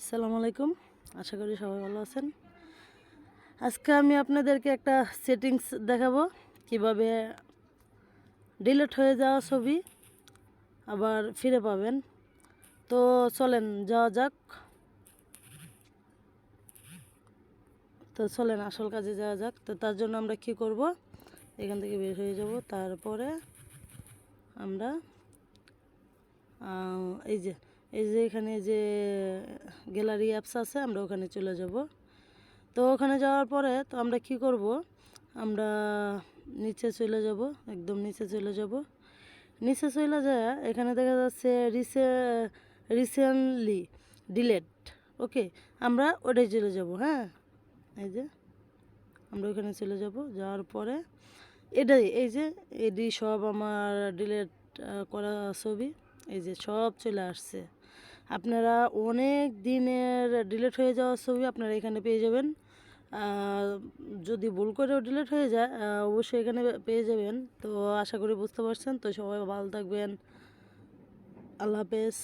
আসসালামু আলাইকুম। আশা করি সবাই ভালো আছেন। আজকে আমি আপনাদেরকে একটা সেটিংস দেখাবো, কীভাবে ডিলিট হয়ে যাওয়া ছবি আবার ফিরে পাবেন। তো চলেন, যাওয়া যাক। তো চলেন, আসল কাজে যাওয়া যাক। তো তার জন্য আমরা কি করব? এখান থেকে বের হয়ে যাব। তারপরে আমরা এই যে এই যে এখানে যে গ্যালারি অ্যাপস আছে, আমরা ওখানে চলে যাব। তো ওখানে যাওয়ার পরে তো আমরা কি করব? আমরা নিচে চলে যাব, একদম নিচে চলে যাব। নিচে চলে যায়, এখানে দেখা যাচ্ছে রিসে, রিসেন্টলি ডিলেট, ওকে? আমরা ওটাই চলে যাব হ্যাঁ? এই যে, আমরা ওখানে চলে যাব, যাওয়ার পরে এটাই, এই যে, এডি সব আমার ডিলেট করা ছবি, এই যে সব চলে আসছে। আপনারা অনেক দিনের ডিলেট হয়ে যাওয়া ছবি আপনারা এখানে পেয়ে যাবেন। যদি ভুল করেও ডিলেট হয়ে যায় অবশ্যই এখানে পেয়ে যাবেন। তো আশা করি বুঝতে পারছেন। তো সবাই ভালো থাকবেন। আল্লাহ হাফেজ।